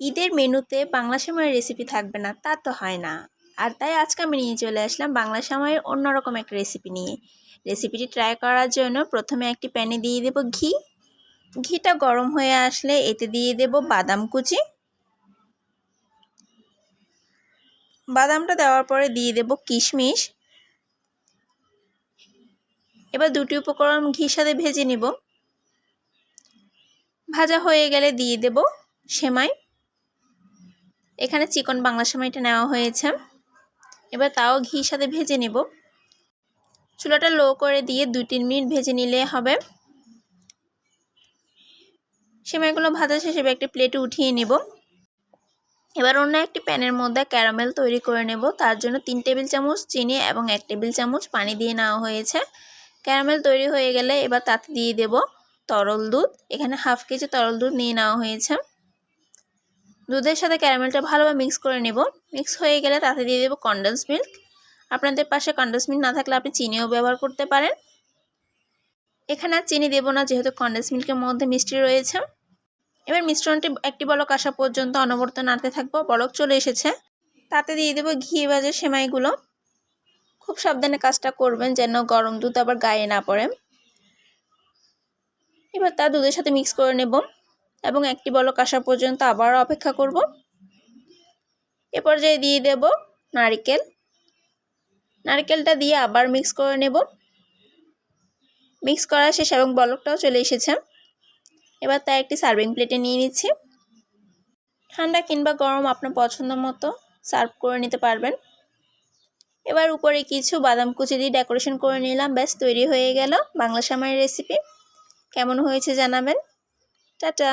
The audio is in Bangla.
ঈদের মেনুতে বাংলা সময়ের রেসিপি থাকবে না, তা তো হয় না। আর তাই আজকে আমি নিয়ে চলে আসলাম বাংলা সময়ের অন্যরকম একটা রেসিপি নিয়ে। রেসিপিটি ট্রাই করার জন্য প্রথমে একটি প্যানে দিয়ে দেব ঘি। ঘিটা গরম হয়ে আসলে এতে দিয়ে দেব বাদাম কুচি। বাদামটা দেওয়ার পরে দিয়ে দেব কিশমিশ। এবার দুটি উপকরণ ঘির সাথে ভেজে নিব। ভাজা হয়ে গেলে দিয়ে দেব সেমাই। এখানে চিকন বাংলা সেমাইটা নেওয়া হয়েছে। এবার তাও ঘির সাথে ভেজে নেব। চুলাটা লো করে দিয়ে দুই তিন মিনিট ভেজে নিলে হবে। সেমাইগুলো ভাজা শেষে একটি প্লেটে উঠিয়ে নেব। এবার অন্য একটি প্যানের মধ্যে ক্যারামেল তৈরি করে নেব। তার জন্য তিন টেবিল চামচ চিনি এবং এক টেবিল চামচ পানি দিয়ে নেওয়া হয়েছে। ক্যারামেল তৈরি হয়ে গেলে এবার তাতে দিয়ে দেব তরল দুধ। এখানে হাফ কেজি তরল দুধ নিয়ে নেওয়া হয়েছে। দুধের সাথে ক্যারামেলটা ভালোভাবে মিক্স করে নেব। মিক্স হয়ে গেলে তাতে দিয়ে দেবো কন্ডেন্স মিল্ক আপনাদের পাশে কন্ডেন্স মিল্ক না থাকলে আপনি চিনিও ব্যবহার করতে পারেন। এখানে আর চিনি দেবো না, যেহেতু কন্ডেন্স মিল্কের মধ্যে মিষ্টি রয়েছে। এবার মিশ্রণটি একটি বলক আসা পর্যন্ত অনবরত নাড়তে থাকব, বলক চলে এসেছে। তাতে দিয়ে দেবো ঘি ভাজা সেমাইগুলো। খুব সাবধানে কাজটা করবেন যেন গরম দুধ আবার গায়ে না পড়ে। এবার তা দুধের সাথে মিক্স করে নেব। এবং একটি বলক আসা পর্যন্ত আবারও অপেক্ষা করব। এ পর্যায়ে দিয়ে দেব নারিকেল। নারকেলটা দিয়ে আবার মিক্স করে নেব। মিক্স করা শেষ এবং বলকটাও চলে এসেছে। এবার তা একটি সার্ভিং প্লেটে নিয়ে নিচ্ছি। ঠান্ডা কিংবা গরম আপনার পছন্দ মতো সার্ভ করে নিতে পারবেন। এবার উপরে কিছু বাদাম কুচি দিয়ে ডেকোরেশন করে নিলাম। ব্যাস, তৈরি হয়ে গেল বাংলা সামাইয়ের রেসিপি। কেমন হয়েছে জানাবেন। Ta-da.